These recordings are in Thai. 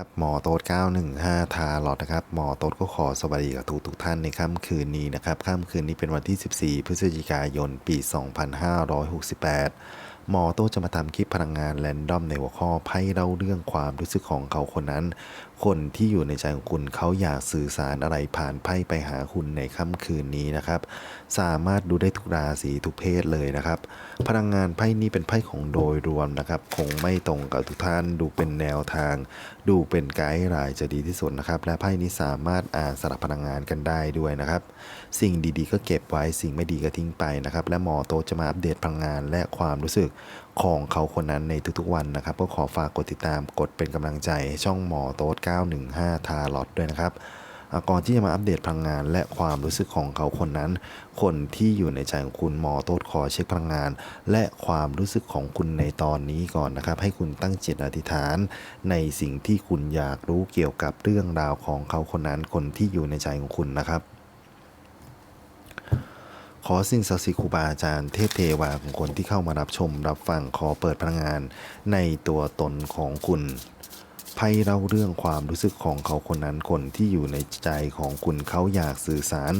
ครับหมอโต๊ด915 ทาหลอดนะครับ หมอโต๊ดก็ขอสวัสดีกับทุกทุกท่านในค่ำคืนนี้นะครับ ค่ำคืนนี้เป็นวันที่ 14 พฤศจิกายน ปี 2568 หมอโต๊ดจะมาทำคลิปพลังงานแรนดอมในหัวข้อไพ่เล่าเรื่องความรู้สึกของเขาคนนั้น คนที่อยู่ในใจของคุณเขาอยากสื่อสารอะไรผ่านไพ่ไปหาคุณในค่ำคืนนี้นะครับ สามารถดูได้ทุกราศีทุกเพศเลยนะครับ พลังงานไพ่นี้เป็นไพ่ของโดยรวมนะครับคงไม่ตรงกับทุกท่านดูเป็นแนวทาง ดูเป็นไกด์ไลน์จะดีที่สุดนะครับ และไพ่นี้สามารถอ่านสลับพลังงานกันได้ด้วยนะครับ สิ่งดีๆ ก็เก็บไว้สิ่งไม่ดีก็ทิ้งไปนะครับ และหมอโตจะมาอัปเดตพลังงานและความรู้สึกของเขาคนนั้นในทุกๆวันนะครับ ก็ขอฝากกดติดตามกดเป็นกำลังใจช่องหมอโต๊ด915 ทาลอตด้วยนะครับก่อนที่จะมาอัปเดตพลังงาน และความรู้สึกของเขาคนนั้น คนที่อยู่ในใจของคุณหมอโต๊ดขอเช็คพลังงาน และความรู้สึกของคุณในตอนนี้ก่อนนะครับ ให้คุณตั้งจิตอธิษฐาน ในสิ่งที่คุณอยากรู้เกี่ยวกับเรื่องราวของเขาคนนั้น คนที่อยู่ในใจของคุณนะครับ ขอสิ่งศักดิ์สิทธิ์ครูบาอาจารย์เทพเทวาของคนที่เข้ามารับชมรับฟังขอเปิดพลังงานในตัวตนของคุณ ไพ่เล่าเรื่องความรู้สึกของเขาคนนั้นคนที่อยู่ในใจของคุณเขาอยากสื่อสาร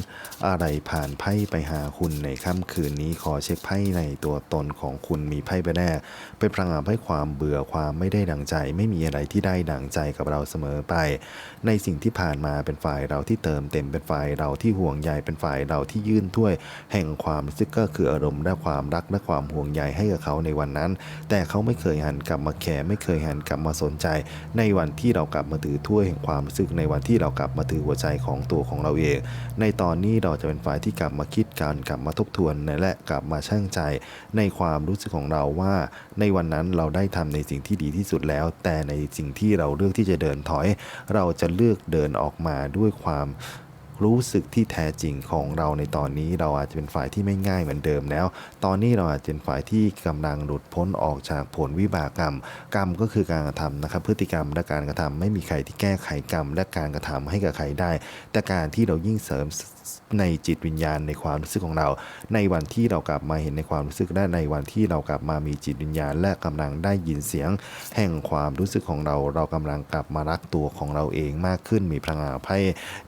อะไรผ่านไพ่ไปหาคุณในค่ำคืนนี้ขอเช็คไพ่ในตัวตนของคุณมีไพ่ใบแรกเป็นพลังงานไพ่ความเบื่อความไม่ได้ดังใจ ไม่มีอะไรที่ได้ดังใจกับเราเสมอไป ในสิ่งที่ผ่านมาเป็นฝ่ายเราที่เติมเต็มเป็นฝ่ายเราที่ห่วงใยเป็นฝ่ายเราที่ยื่นถ้วย แห่งความรู้สึกก็คืออารมณ์และความรักและความห่วงใยให้กับเขาในวันนั้น แต่เขาไม่เคยหันกลับมาแคร์ไม่เคยหันกลับมาสนใจในวันที่เรากลับมาถือถ้วยแห่งความรู้สึกในวันที่เรากลับมาถือหัวใจของตัวของเราเอง ในตอนนี้เราจะเป็นฝ่ายที่กลับมาคิดกันกลับมาทบทวนและกลับมาชั่งใจ ในความรู้สึกของเราว่า ในวันนั้นเราได้ทำในสิ่งที่ดีที่สุดแล้ว แต่ในสิ่งที่เราเลือกที่จะเดินถอย เราจะเลือกเดินออกมาด้วยความ รู้สึกที่แท้จริงของเราในตอนนี้เราอาจจะเป็นฝ่ายที่ไม่ง่ายเหมือนเดิมแล้ว ตอนนี้เราอาจจะเป็นฝ่ายที่กำลังหลุดพ้นออกจากผลวิบากกรรม กรรมก็คือการกระทำนะครับพฤติกรรมและการกระทำไม่มีใครที่แก้ไขกรรม และการกระทำให้กับใครได้ แต่การที่เรายิ่งเสริม ในจิตวิญญาณในความรู้สึกของเรา ในวันที่เรากลับมาเห็นในความรู้สึกและในวันที่เรากลับมามีจิตวิญญาณ และกำลังได้ยินเสียง แห่งความรู้สึกของเรา เรากำลังกลับมารักตัวของเราเองมากขึ้นมีพลังงานไพ่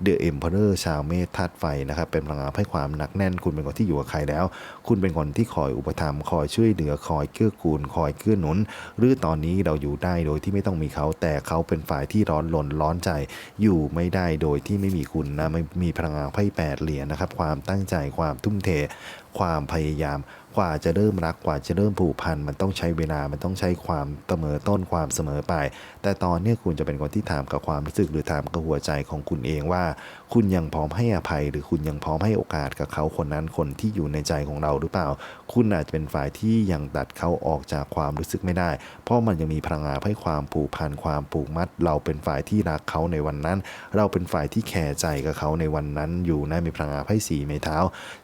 เดอะเอ็มเพอเรอร์ชาวเมธธาตุไฟนะครับเป็นพลังงานไพ่ความหนักแน่น คุณเป็นคนที่อยู่กับใครแล้ว คุณเป็นคนที่คอยอุปถัมภ์คอยช่วยเหลือคอยเกื้อกูลคอยเกื้อหนุน หรือตอนนี้เราอยู่ได้โดยที่ไม่ต้องมีเขาแต่เขาเป็นฝ่ายที่ร้อนรนร้อนใจ อยู่ไม่ได้โดยที่ไม่มีคุณนะไม่มีพลังงานไพ่แป8 เหรียญนะครับ ความตั้งใจความทุ่มเท ความพยายาม กว่าจะเริ่มรักกว่าจะเริ่มผูกพันมันต้องใช้เวลามันต้องใช้ความเสมอต้นความเสมอปลายแต่ตอนนี้คุณจะเป็นคนที่ถามกับความรู้สึกหรือถามกับหัวใจของคุณเองว่า คุณยังพร้อมให้อภัย หรือคุณยังพร้อมให้โอกาสกับเขาคนนั้นคนที่อยู่ในใจของเราหรือเปล่า คุณอาจจะเป็นฝ่ายที่ยังตัดเขาออกจากความรู้สึกไม่ได้ เพราะมันยังมีพลังงานให้ความผูกพันความผูกมัด เราเป็นฝ่ายที่รักเขาในวันนั้น เราเป็นฝ่ายที่แคร์ใจกับเขาในวันนั้น อยู่นะมีพลังงานไพ่สีไม้เท้า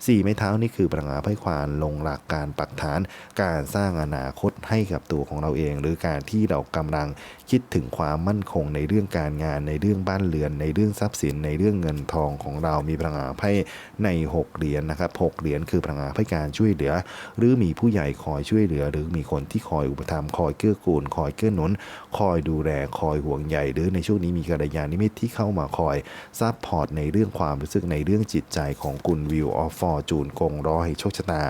สี่ไม้เท้านี่คือพลังงานไพ่ความลงหลักการปักฐาน การสร้างอนาคตให้กับตัวของเราเอง หรือการที่เรากำลัง คิดถึงความมั่นคงในเรื่องการงานในเรื่องบ้านเรือน ในเรื่องทรัพย์สิน ในเรื่องเงินทองของเรามีพลังงานไพ่ในหกเหรียญนะครับหกเหรียญคือพลังงานไพ่การช่วยเหลือ หรือมีผู้ใหญ่คอยช่วยเหลือ หรือมีคนที่คอยอุปถัมภ์คอยเกื้อกูล คอยเกื้อหนุน คอยดูแลคอยห่วงใยหรือในช่วงนี้มีกัลยาณมิตรที่เข้ามาคอยซัพพอร์ตในเรื่องความรู้สึกในเรื่องจิตใจของคุณวิวออฟฟอร์จูนกงรอให้โชคชะตา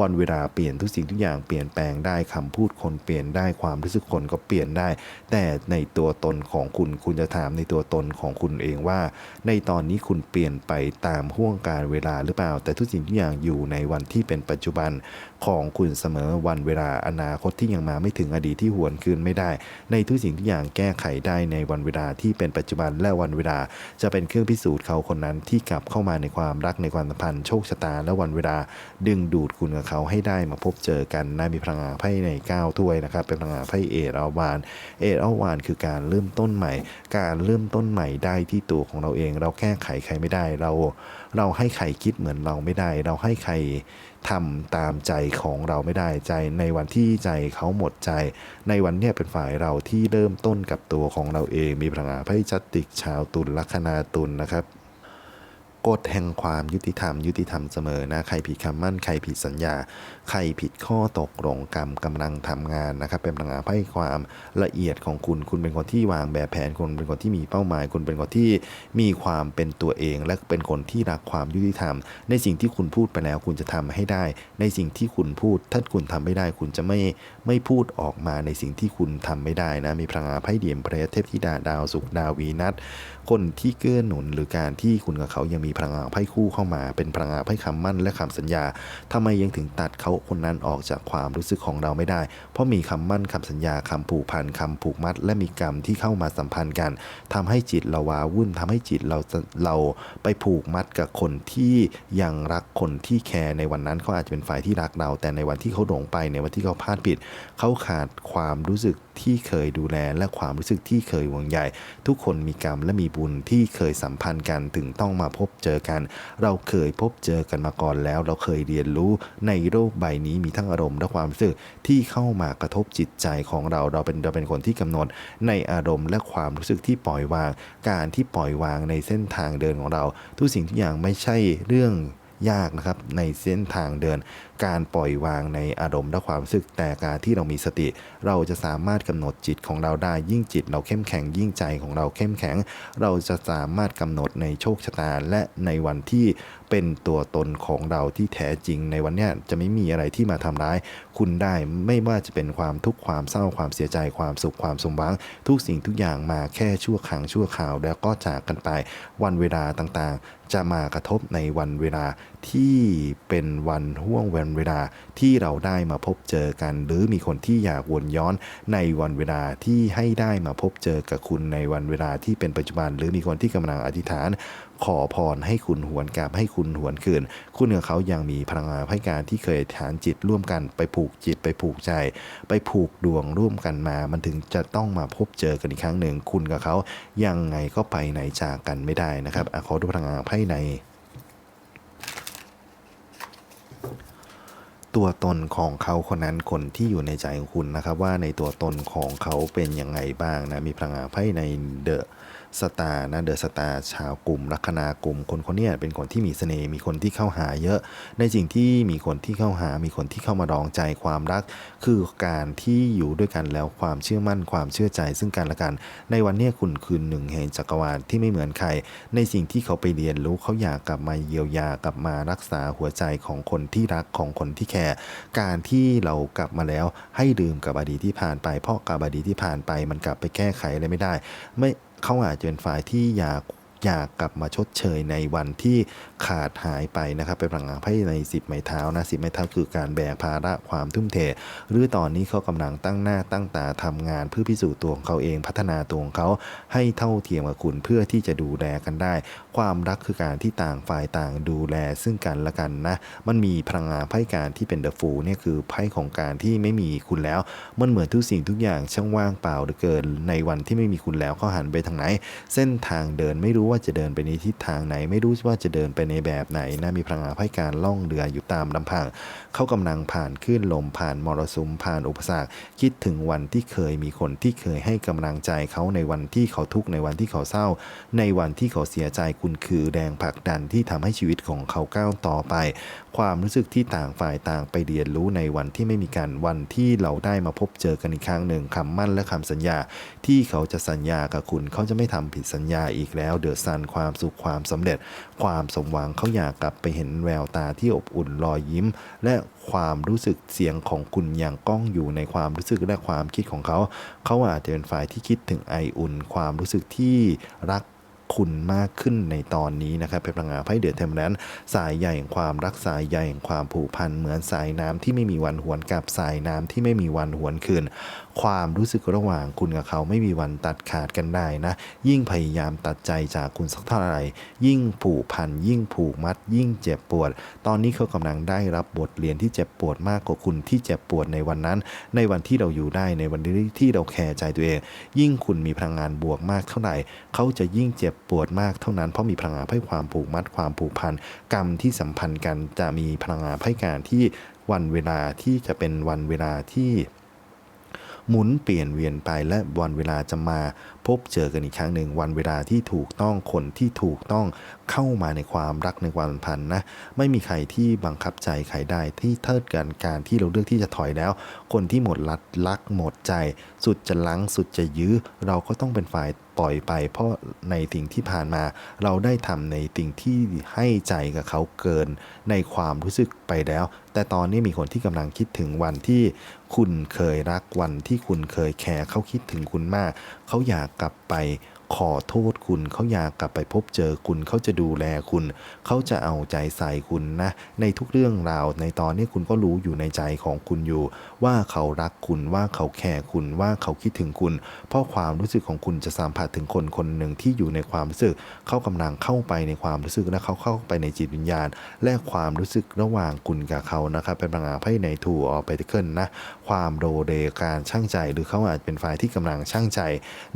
วันเวลาเปลี่ยนทุกสิ่งทุกอย่างเปลี่ยนแปลงได้คำพูดคนเปลี่ยนได้ความรู้สึกคนก็เปลี่ยนได้ แต่ในตัวตนของคุณ คุณจะถามในตัวตนของคุณเองว่า ในตอนนี้คุณเปลี่ยนไปตามห่วงการเวลาหรือเปล่า แต่ทุกสิ่งทุกอย่างอยู่ในวันที่เป็นปัจจุบัน ของคุณเสมอวันเวลาอนาคตที่ยังมาไม่ถึงอดีตที่หวนคืนไม่ได้ ในทุกสิ่งทุกอย่างแก้ไขได้ในวันเวลาที่เป็นปัจจุบันและวันเวลา จะเป็นเครื่องพิสูจน์เขาคนนั้นที่กลับเข้ามาในความรักในความสัมพันธ์โชคชะตาและวันเวลา ดึงดูดคุณกับเขาให้ได้มาพบเจอกันนะมีพลังงานไพ่ใน9ถ้วยนะครับเป็นพลังงานไพ่เอรอาวานเอรอาวานคือการเริ่มต้นใหม่ การเริ่มต้นใหม่ได้ที่ตัวของเราเอง เราแก้ไขใครไม่ได้เรา เราให้ใครคิดเหมือนเราไม่ได้ เราให้ใครทำตามใจของเราไม่ได้ใจ ในวันที่ใจเขาหมดใจ ในวันเนี้ยเป็นฝ่ายเราที่เริ่มต้นกับตัวของเราเอง มีพลังงานไพ่จัติกชาวตุลลัคนาตุลนะครับ กฎแห่งความยุติธรรม ยุติธรรมเสมอนะ ใครผิดคำมั่น ใครผิดสัญญา ใครผิดข้อตกลงกรรมกำลังทำงานนะครับ เป็นพลังงานให้ความละเอียดของคุณ คุณเป็นคนที่วางแบบแผน คุณเป็นคนที่มีเป้าหมาย คุณเป็นคนที่มีความเป็นตัวเอง และเป็นคนที่รักความยุติธรรม ในสิ่งที่คุณพูดไปแล้ว คุณจะทำให้ได้ ในสิ่งที่คุณพูด ถ้าคุณทำไม่ได้ คุณจะไม่ไม่พูดออกมาในสิ่งที่คุณทำไม่ได้นะ มีพลังงานไพ่เดียมเพรสเทพธิดาดาวสุขดาววีนัสคนที่เกื้อหนุนหรือการที่คุณกับเขายังมีพลังงานไพ่คู่เข้ามา เป็นพลังงานไพ่คำมั่นและคำสัญญาทำไมยังถึงตัดเขาคนนั้นออกจากความรู้สึกของเราไม่ได้ เพราะมีคำมั่นคำสัญญาคำผูกพันคำผูกมัด และมีกรรมที่เข้ามาสัมพันธ์กันทำให้จิตเราว้าวุ่นทำให้จิตเราเราไปผูกมัดกับคนที่ยังรักคนที่แคร์ในวันนั้นเขาอาจจะเป็นฝ่ายที่รักเรา แต่ในวันที่เขาหลงไปในวันที่เขาพลาดผิด เขาขาดความรู้สึกที่เคยดูแลและความรู้สึกที่เคยห่วงใยทุกคนมีกรรมและมีบุญที่เคยสัมพันธ์กันถึงต้องมาพบเจอกัน เราเคยพบเจอกันมาก่อนแล้ว เราเคยเรียนรู้ในโลกใบนี้มีทั้งอารมณ์และความรู้สึกที่เข้ามากระทบจิตใจของเราเราเป็นเราเป็นคนที่กำหนด ในอารมณ์และความรู้สึกที่ปล่อยวาง การที่ปล่อยวางในเส้นทางเดินของเรา ทุกสิ่งทุกอย่างไม่ใช่เรื่อง ยากนะครับในเส้นทางเดิน การปล่อยวางในอารมณ์และความรู้สึกแต่การที่เรามีสติ เราจะสามารถกำหนดจิตของเราได้ยิ่งจิต เราเข้มแข็งยิ่งใจของเราเข้มแข็ง เราจะสามารถกำหนดในโชคชะตาและในวันที่เป็นตัวตนของเราที่แท้จริงในวันนี้จะไม่มีอะไรที่มาทำร้าย คุณได้ไม่ว่าจะเป็นความทุกข์ความเศร้าความเสียใจความสุขความสมหวัง ทุกสิ่งทุกอย่างมาแค่ชั่วครั้งชั่วคราว แล้วก็จากกันไปวันเวลาต่างๆ จะมากระทบในวันเวลา ที่เป็นวันห่วงวันเวลาที่เราได้มาพบเจอกัน หรือมีคนที่อยากวนย้อนในวันเวลาที่ให้ได้มาพบเจอกับคุณในวันเวลาที่เป็นปัจจุบัน หรือมีคนที่กำลังอธิษฐาน ขอพรให้คุณหวนกลับให้คุณหวนคืน คุณกับเขายังมีพลังงานให้การที่เคยฐานจิตร่วมกันไปผูกจิตไปผูกใจ ไปผูกดวงร่วมกันมา มันถึงจะต้องมาพบเจอกันอีกครั้งหนึ่งคุณกับเขายังไงก็ไปไหนจากกันไม่ได้นะครับอขอดูพลังงานไพ่ใน ตัวตนของเขาคนนั้นคนที่อยู่ในใจของคุณนะครับ ว่าในตัวตนของเขาเป็นยังไงบ้างนะ มีพลังงานไพ่ในเดอะ สตาร์นะเดอะสตาร์ชาวกลุ่มลัคนากลุ่ม คนคนนี้เป็นคนที่มีเสน่ห์มีคนที่เข้าหาเยอะ ในสิ่งที่มีคนที่เข้าหา มีคนที่เข้ามาดองใจความรัก คือการที่อยู่ด้วยกันแล้วความเชื่อมั่นความเชื่อใจ ซึ่งกันและกัน ในวันนี้คุณคือหนึ่งแห่งจักรวาลที่ไม่เหมือนใคร ในสิ่งที่เขาไปเรียนรู้เขาอยากกลับมาเยียวยากลับมารักษาหัวใจของคนที่รักของคนที่แคร์การที่เรากลับมาแล้วให้ลืมกับอดีตที่ผ่านไป เพราะกับอดีตที่ผ่านไปมันกลับไปแก้ไขอะไรไม่ได้ ไม่ เขาอาจจะเป็นฝ่ายที่อยาก อยากกลับมาชดเชยในวันที่ขาดหายไปนะครับเป็นพลังงานไพ่ในสิบไม้เท้านะสิบไม้เท้าคือการแบกภาระความทุ่มเท หรือตอนนี้เขากำลังตั้งหน้าตั้งตาทำงานเพื่อพิสูจน์ตัวของเขาเองพัฒนาตัวของเขาให้เท่าเทียมกับคุณเพื่อที่จะดูแลกันได้ ความรักคือการที่ต่างฝ่ายต่างดูแลซึ่งกันและกันนะ มันมีพลังงานไพ่การที่เป็นเดอะฟูเนี่ยคือไพ่ของการที่ไม่มีคุณแล้ว มันเหมือนทุกสิ่งทุกอย่างช่างว่างเปล่าเหลือเกิน ในวันที่ไม่มีคุณแล้วเขาหันไปทางไหน เส้นทางเดินไม่รู้ว่าจะเดินไปในทิศทางไหน ไม่รู้ว่าจะเดินไปในแบบไหนนะมีพลังงานไพ่การล่องเรืออยู่ตามลำพัง เขากำลังผ่านคลื่นลมผ่านมรสุมผ่านอุปสรรคคิดถึงวันที่เคยมีคนที่เคยให้กำลังใจเขาในวันที่เขาทุกข์ในวันที่เขาเศร้า ในวันที่เขาเสียใจคุณคือแรงผลักดันที่ทำให้ชีวิตของเขาก้าวต่อไป ความรู้สึกที่ต่างฝ่ายต่างไปเรียนรู้ในวันที่ไม่มีการวันที่เราได้มาพบเจอกันอีกครั้งหนึ่งคำมั่นและคำสัญญา ที่เขาจะสัญญากับคุณเขาจะไม่ทำผิดสัญญาอีกแล้วเดือดซันความสุขความสำเร็จ ความสมหวังเขาอยากกลับไปเห็นแววตาที่อบอุ่นรอยยิ้ม และความรู้สึกเสียงของคุณอย่างก้องอยู่ในความรู้สึกและความคิดของเขา เขาอาจจะเป็นฝ่ายที่คิดถึงไออุ่น ความรู้สึกที่รักคุณมากขึ้นในตอนนี้นะครับเป็นพลังงานไพ่เดือดเทมแลนสายใยแห่งความรักสายใยแห่งความผูกพันเหมือนสายน้ำที่ไม่มีวันหวนกลับสายน้ำที่ไม่มีวันหวนคืนความรู้สึกระหว่างคุณกับเขาไม่มีวันตัดขาดกันได้นะ ยิ่งพยายามตัดใจจากคุณสักเท่าไหร่ ยิ่งผูกพัน ยิ่งผูกมัด ยิ่งเจ็บปวด ตอนนี้เขากำลังได้รับบทเรียนที่เจ็บปวดมากกว่าคุณที่เจ็บปวดในวันนั้น ในวันที่เราอยู่ได้ในวันที่เราแคร์ใจตัวเอง ยิ่งคุณมีพลังงานบวกมากเท่าไหร่เขาจะยิ่งเจ็บปวดมากเท่านั้นเพราะมีพลังงานให้ความผูกมัดความผูกพันกรรมที่สัมพันธ์กันจะมีพลังงานให้การที่วันเวลาที่จะเป็นวันเวลาที่ หมุนเปลี่ยนเวียนไปและวันเวลาจะมาพบเจอกันอีกครั้งหนึ่งวันเวลาที่ถูกต้องคนที่ถูกต้องเข้ามาในความรักในความสัมพันธ์นะไม่มีใครที่บังคับใจใครได้ที่เทิดกันการที่เราเลือกที่จะถอยแล้ว คนที่หมดรัดรักหมดใจ สุดจะลังสุดจะยื้อเราก็ต้องเป็นฝ่ายปล่อยไป เพราะในสิ่งที่ผ่านมา เราได้ทำในสิ่งที่ให้ใจกับเขาเกินในความรู้สึกไปแล้ว แต่ตอนนี้มีคนที่กำลังคิดถึงวันที่คุณเคยรักวันที่คุณเคยแคร์เขาคิดถึงคุณมาก เขาอยากกลับไป ขอโทษคุณเขาอยากกลับไปพบเจอคุณเขาจะดูแลคุณ เขาจะเอาใจใส่คุณนะ ในทุกเรื่องราวในตอนนี้คุณก็รู้อยู่ในใจของคุณอยู่ ว่าเขารักคุณว่าเขาแคร์คุณว่าเขาคิดถึงคุณ เพราะความรู้สึกของคุณจะสัมผัสถึงคนคนหนึ่งที่อยู่ในความรู้สึก เขากำลังเข้าไปในความรู้สึกและเขาเข้าไปในจิตวิญญาณ และความรู้สึกระหว่างคุณกับเขานะครับเป็นพลังงานไพ่ในทูออไปทิเคิลนะความโดเดการช่างใจหรือเขาอาจเป็นฝ่ายที่กำลังช่างใจ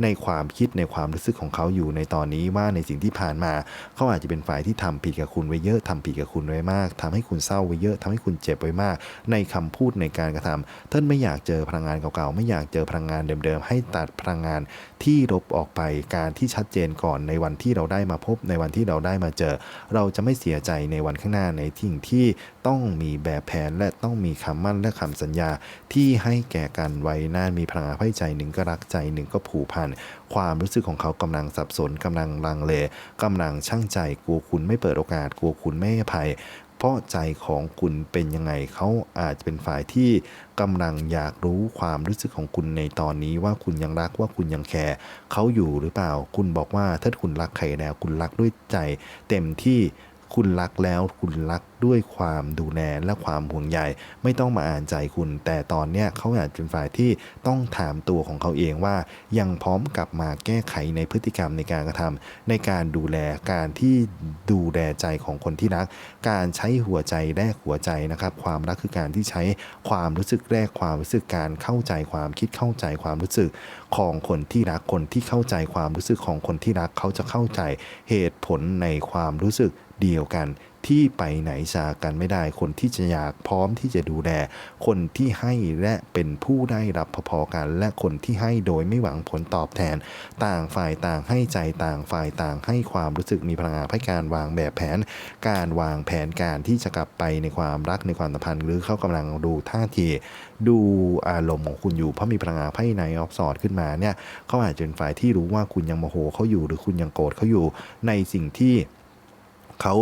ในความคิดในความรู้สึกของเขาอยู่ในตอนนี้ว่าในสิ่งที่ผ่านมา เขาอาจจะเป็นฝ่ายที่ทำผิดกับคุณไว้เยอะทำผิดกับคุณไว้มากทำให้คุณเศร้าไว้เยอะทำให้คุณเจ็บไว้มาก ในคำพูดในการกระทำท่านไม่อยากเจอพลังงานเก่าๆไม่อยากเจอพลังงานเดิมๆให้ตัดพลังงานที่ลบออกไปการที่ชัดเจนก่อนในวันที่เราได้มาพบในวันที่เราได้มาเจอ เราจะไม่เสียใจในวันข้างหน้าในสิ่งที่ต้องมีแบบแผนและต้องมีคำมั่นและคำสัญญาที่ให้แก่กันไว้นานมีพลังงานไพ่ใจหนึ่งก็รักใจหนึ่งก็ผูกพันความรู้สึกของเขากำลังสับสนกำลังลังเลกำลังช่างใจกลัวคุณไม่เปิดโอกาสกลัวคุณไม่ให้อภัย เพราะใจของคุณเป็นยังไงเขาอาจจะเป็นฝ่ายที่กำลังอยากรู้ความรู้สึกของคุณในตอนนี้ว่าคุณยังรักว่าคุณยังแคร์เขาอยู่หรือเปล่า คุณบอกว่าถ้าคุณรักใครแล้ว คุณรักด้วยใจ เต็มที่ คุณรักแล้วคุณรักด้วยความดูแลและความห่วงใยไม่ต้องมาอ่านใจคุณ แต่ตอนเนี้ยเขาอาจเป็นฝ่ายที่ต้องถามตัวของเขาเองว่า ยังพร้อมกลับมาแก้ไขในพฤติกรรมในการกระทำในการดูแลการที่ดูแลใจของคนที่รัก การใช้หัวใจแลกหัวใจนะครับ ความรักคือการที่ใช้ความรู้สึกแลกความรู้สึกการเข้าใจความคิดเข้าใจความรู้สึกของคนที่รักคนที่เข้าใจความรู้สึกของคนที่รักเขาจะเข้าใจเหตุผลในความรู้สึก เดียวกัน ที่ไปไหนจากกันไม่ได้ คนที่จะอยากพร้อมที่จะดูแล คนที่ให้และเป็นผู้ได้รับพอๆกัน และคนที่ให้โดยไม่หวังผลตอบแทน ต่างฝ่ายต่างให้ใจต่างฝ่ายต่างให้ความรู้สึกมีพลังงานให้การวางแบบแผน การวางแผนการที่จะกลับไปในความรักในความสัมพันธ์หรือเขากำลังดูท่าทีดูอารมณ์ของคุณอยู่เพราะมีพลังงานไพ่ในออฟสอดขึ้นมาเนี่ยเขาอาจจะเป็นฝ่ายที่รู้ว่าคุณยังโมโหเขาอยู่หรือคุณยังโกรธเขาอยู่ในสิ่งที่ เขา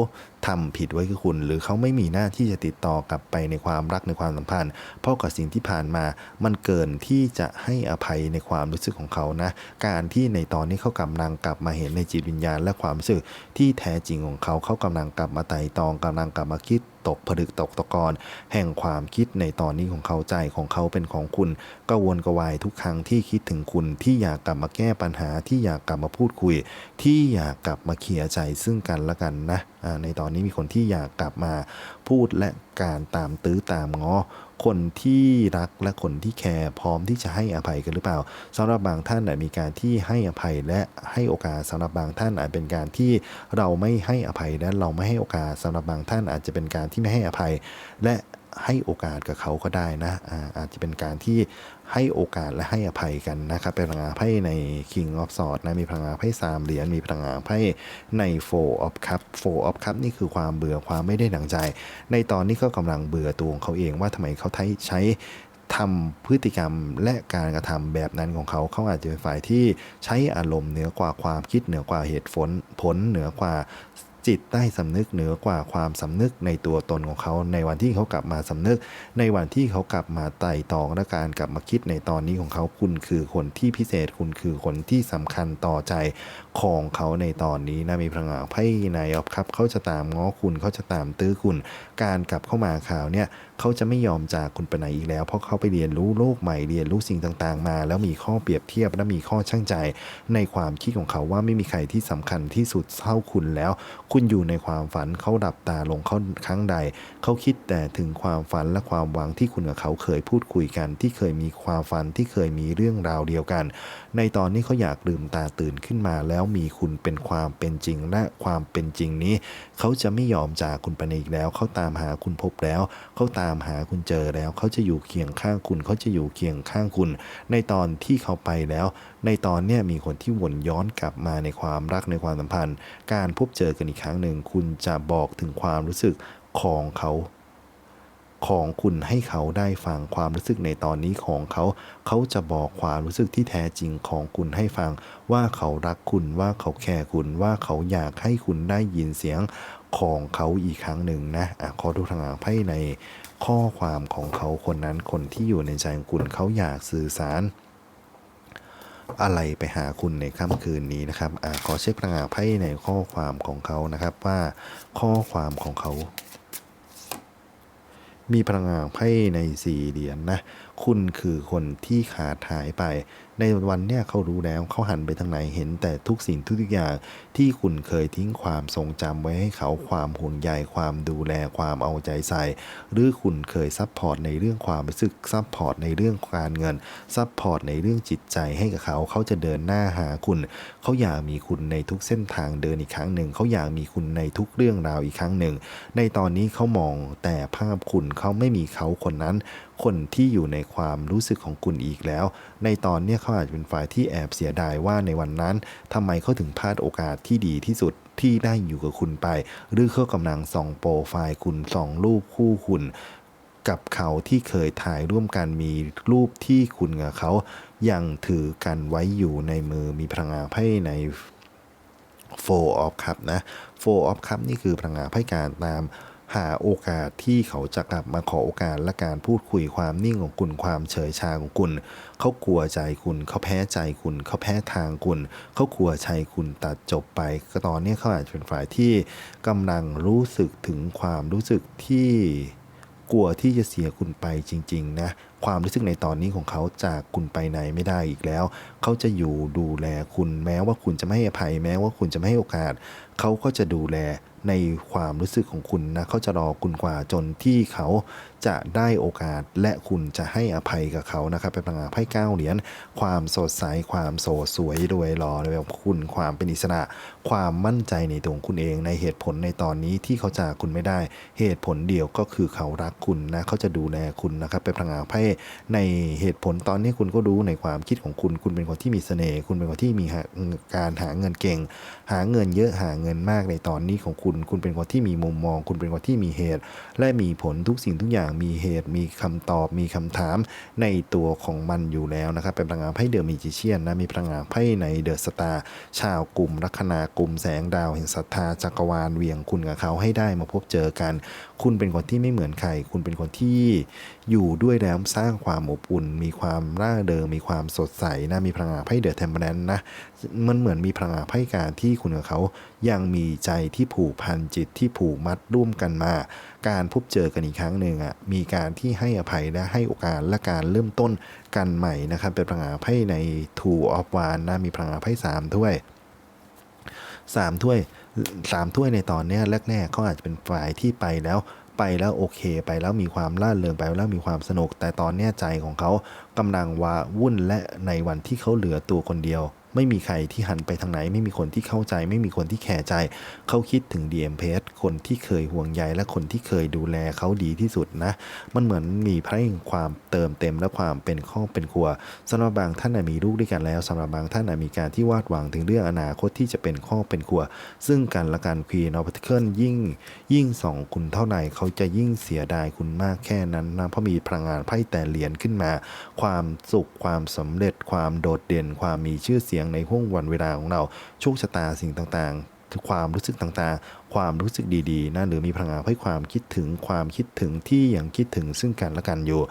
ทำผิดไว้กับคุณ หรือเขาไม่มีหน้าที่จะติดต่อกลับไปในความรักในความสัมพันธ์ เพราะกับสิ่งที่ผ่านมามันเกินที่จะให้อภัยในความรู้สึกของเขานะ การที่ในตอนนี้เขากำลังกลับมาเห็นในจิตวิญญาณ และความรู้สึกที่แท้จริงของเขาเขากำลังกลับมาไต่ตองกำลังกลับมาคิดตกผลึกตกตะกอนแห่งความคิดในตอนนี้ของเขาใจของเขาเป็นของคุณกระวนกวายทุกครั้งที่คิดถึงคุณที่อยากกลับมาแก้ปัญหาที่อยากกลับมาพูดคุย ที่อยากกลับมาเคลียร์ใจซึ่งกันและกันนะ ในตอนนี้มีคนที่อยากกลับมาพูดและการตามตื้อตามง้อคนที่รักและคนที่แคร์พร้อมที่จะให้อภัยกันหรือเปล่าสำหรับบางท่านอาจมีการที่ให้อภัยและให้โอกาสสำหรับบางท่านอาจเป็นการที่เราไม่ให้อภัยและเราไม่ให้โอกาสสำหรับบางท่านอาจจะเป็นการที่ไม่ให้อภัย และ ให้โอกาสกับเขาก็ได้นะอาอาจจะเป็นการที่ให้โอกาสและให้อภัยกันนะครับ เป็นพลังงานไพ่ใน King of Swords นะ มีพลังงานไพ่สามเหรียญ มีพลังงานไพ่ใน Four of Cup Four of Cup นี่คือความเบื่อความไม่ได้ดังใจ ในตอนนี้ก็กำลังเบื่อตัวของเขาเองว่าทำไมเขาใช้ทำพฤติกรรมและการกระทำแบบนั้นของเขา เขาอาจจะเป็นฝ่ายที่ใช้อารมณ์เหนือกว่าความคิดเหนือกว่าเหตุผลผลเหนือกว่า จิตใต้สำนึกเหนือกว่าความสำนึกในตัวตนของเขา ในวันที่เขากลับมาสำนึก ในวันที่เขากลับมาไต่ตองและการกลับมาคิดในตอนนี้ของเขาคุณคือคนที่พิเศษคุณคือคนที่สำคัญต่อใจ ของเขาในตอนนี้นะมีพลังงานไพ่ในออฟครับเขาจะตามง้อคุณเขาจะตามตื้อคุณ การกลับเข้ามาข่าวเนี่ยเขาจะไม่ยอมจากคุณไปไหนอีกแล้ว เพราะเขาไปเรียนรู้โลกใหม่เรียนรู้สิ่งต่างๆ มา แล้วมีข้อเปรียบเทียบและมีข้อช่างใจ ในความคิดของเขาว่าไม่มีใครที่สำคัญที่สุดเท่าคุณแล้ว คุณอยู่ในความฝันเขาดับตาลงเขาครั้งใด เขาคิดแต่ถึงความฝันและความหวังที่คุณกับเขาเคยพูดคุยกัน ที่เคยมีความฝันที่เคยมีเรื่องราวเดียวกัน ในตอนนี้เขาอยากลืมตาตื่นขึ้นมาแล้วมีคุณเป็นความเป็นจริง และความเป็นจริงนี้ เขาจะไม่ยอมจากคุณไปอีกแล้ว เขาตามหาคุณพบแล้ว เขาตามหาคุณเจอแล้ว เขาจะอยู่เคียงข้างคุณ เขาจะอยู่เคียงข้างคุณ ในตอนที่เขาไปแล้ว ในตอนเนี้ยมีคนที่วนย้อนกลับมาในความรักในความสัมพันธ์ การพบเจอกันอีกครั้งหนึ่งคุณจะบอกถึงความรู้สึกของเขา ของคุณให้เขาได้ฟังความรู้สึกในตอนนี้ของเขา เขาจะบอกความรู้สึกที่แท้จริงของคุณให้ฟัง ว่าเขารักคุณว่าเขาแคร์คุณว่าเขาอยากให้คุณได้ยินเสียงของเขาอีกครั้งหนึ่งนะอะขอดูทางหางไพ่ในข้อความของเขาคนนั้นคนที่อยู่ในใจของคุณเขาอยากสื่อสาร อะไรไปหาคุณในค่ำคืนนี้นะครับอขอเช็คพลังงานไพ่ในข้อความของเขานะครับว่าข้อความของเขา มีพลังงานไพ่ในสี่เหรียญนนะ คุณคือคนที่ขาดหายไป ในวันเนี้ยเขารู้แล้วเขาหันไปทางไหนเห็นแต่ทุกสิ่งทุกอย่างที่คุณเคยทิ้งความทรงจำไว้ให้เขาความห่วงใยความดูแลความเอาใจใส่ หรือคุณเคยซัพพอร์ตในเรื่องความรู้สึกซัพพอร์ตในเรื่องการเงินซัพพอร์ตในเรื่องจิตใจให้กับเขาเขาจะเดินหน้าหาคุณเขาอยากมีคุณในทุกเส้นทางเดินอีกครั้งหนึ่งเขาอยากมีคุณในทุกเรื่องราวอีกครั้งหนึ่ง ในตอนนี้เขามองแต่ภาพคุณเขาไม่มีเขาคนนั้น คนที่อยู่ในความรู้สึกของคุณอีกแล้ว ในตอนเนี้ยเขาอาจจะเป็นฝ่ายที่แอบเสียดายว่าในวันนั้นทำไมเขาถึงพลาดโอกาสที่ดีที่สุดที่ได้อยู่กับคุณไป หรือเขากำลังส่องโปรไฟล์คุณส่องรูปคู่คุณกับเขาที่เคยถ่ายร่วมกันมีรูปที่คุณกับเขายังถือกันไว้อยู่ในมือมีพลังงานไพ่ใน Four of Cup นะ Four of Cup นี่คือพลังงานไพ่การตาม หาโอกาสที่เขาจะกลับมาขอโอกาสและการพูดคุยความนิ่งของคุณความเฉยชาของคุณ เขากลัวใจคุณ เขาแพ้ใจคุณ เขาแพ้ทางคุณ เขากลัวใจคุณตัดจบไปก็ตอนนี้เขาอาจจะเป็นฝ่ายที่กำลังรู้สึกถึงความรู้สึกที่กลัวที่จะเสียคุณไปจริง ๆ นะความรู้สึกในตอนนี้ของเขาจากคุณไปไหนไม่ได้อีกแล้ว เขาจะอยู่ดูแลคุณแม้ว่าคุณจะไม่ให้อภัย แม้ว่าคุณจะไม่ให้โอกาส เขาก็จะดูแลในความรู้สึกของคุณนะเขาจะรอคุณกว่าจนที่เขาจะได้โอกาสและคุณจะให้อภัยกับเขานะครับเป็นพลังงานไพ่เก้าเหรียญความสดใสความโสดสวยรวยรอแบบคุณความเป็นอิสระ ความมั่นใจในตัวคุณเอง ในเหตุผลในตอนนี้ที่เขาจากคุณไม่ได้ เหตุผลเดียวก็คือเขารักคุณนะเขาจะดูแลคุณนะครับเป็นพลังงานไพ่ในเหตุผลตอนนี้คุณก็รู้ในความคิดของคุณ คุณเป็นคนที่มีเสน่ห์คุณเป็นคนที่มีการหาเงินเก่ง หาเงินเยอะหาเงินมากในตอนนี้ของคุณ คุณเป็นคนที่มีมุมมอง คุณเป็นคนที่มีเหตุ และมีผลทุกสิ่งทุกอย่างมีเหตุ มีคำตอบ มีคำถามในตัวของมันอยู่แล้วนะครับเป็นพลังงานไพ่เดอะมิจิเชียนนะมีพลังงานไพ่ในเดอะสตาร์ชาวกลุ่มลัคนากลุ่มแสงดาวแห่งศรัทธาจักรวาลเวียงคุณกับเขาให้ได้มาพบเจอกันคุณเป็นคนที่ไม่เหมือนใคร คุณเป็นคนที่อยู่ด้วยแล้วสร้างความอบอุ่น มีความร่าเริงมีความสดใสนะมีพลังงานไพ่เดอะเทมเปอร์แนนนะมันเหมือนมีพลังงานไพ่การที่คุณกับเขายังมีใจที่ผูกพันจิตที่ผูกมัดร่วมกันมา การพบเจอกันอีกครั้งหนึ่งอะมีการที่ให้อภัยและให้โอกาสและการเริ่มต้นกันใหม่นะครับเป็นพลังงานไพ่ใน Two of w a n นะมีพลังงานไพ่สามถ้วยสามถ้วย สามถ้วยในตอนนี้แรกๆเขาอาจจะเป็นฝ่ายที่ไปแล้วไปแล้วโอเค ไปแล้วมีความล่าเริงไปแล้วมีความสนุก แต่ตอนนี้ใจของเขากำลังวาวุ่นและในวันที่เขาเหลือตัวคนเดียว ไม่มีใครที่หันไปทางไหน ไม่มีคนที่เข้าใจ ไม่มีคนที่แคร์ใจ เขาคิดถึง DM p s คนที่เคยห่วงใยและคนที่เคยดูแลเขาดีที่สุดนะ มันเหมือนมีพระแห่งความเติมเต็มและความเป็นครอบเป็นครัวสำหรับบางท่านมีลูกด้วยกันแล้วสำหรับบางท่านมีการที่วาดหวังถึงเรื่องอนาคตที่จะเป็นครอบเป็นครัว ซึ่งกันและกันควีนอ p พ c เคิลยิ่ง ยิ่งส่องคุณเท่าไหร่เขาจะยิ่งเสียดายคุณมากแค่นั้นนะเพราะมีพลังงานไพ่แต่เหรียญขึ้นมา ความสุขความสำเร็จความโดดเด่น ความมีชื่อเสียงในห่วงวันเวลาของเราโชคชะตาสิ่งต่างๆความรู้สึกต่างๆ ความรู้สึกดีๆนะหรือมีพลังงานให้ความคิดถึงความคิดถึงที่ยังคิดถึงซึ่งกันและกันอยู่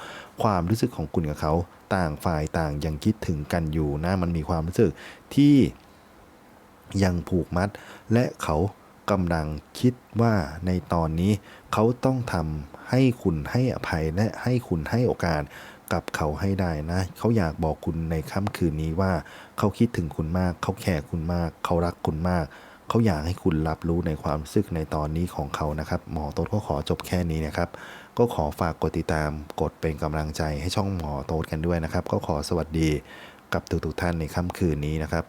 ความรู้สึกของคุณกับเขา ต่างฝ่ายต่างยังคิดถึงกันอยู่นะมันมีความรู้สึกที่ยังผูกมัด และเขากำลังคิดว่าในตอนนี้เขาต้องทำให้คุณให้อภัยและให้คุณให้โอกาส กับเขาให้ได้นะ เขาอยากบอกคุณในค่ำคืนนี้ว่า เขาคิดถึงคุณมาก เขาแคร์คุณมาก เขารักคุณมาก เขาอยากให้คุณรับรู้ในความรู้สึกในตอนนี้ของเขานะครับ หมอโต๊ดก็ขอจบแค่นี้นะครับ ก็ขอฝากกดติดตาม กดเป็นกำลังใจให้ช่องหมอโต๊ดกันด้วยนะครับ ก็ขอสวัสดีกับทุกๆท่านในค่ำคืนนี้นะครับ